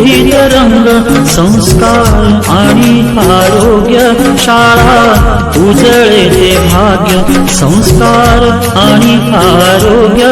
सुगंधित रंग संस्कार आणि आरोग्य शाळा उजळे ते भाग्य संस्कार आणि आरोग्य.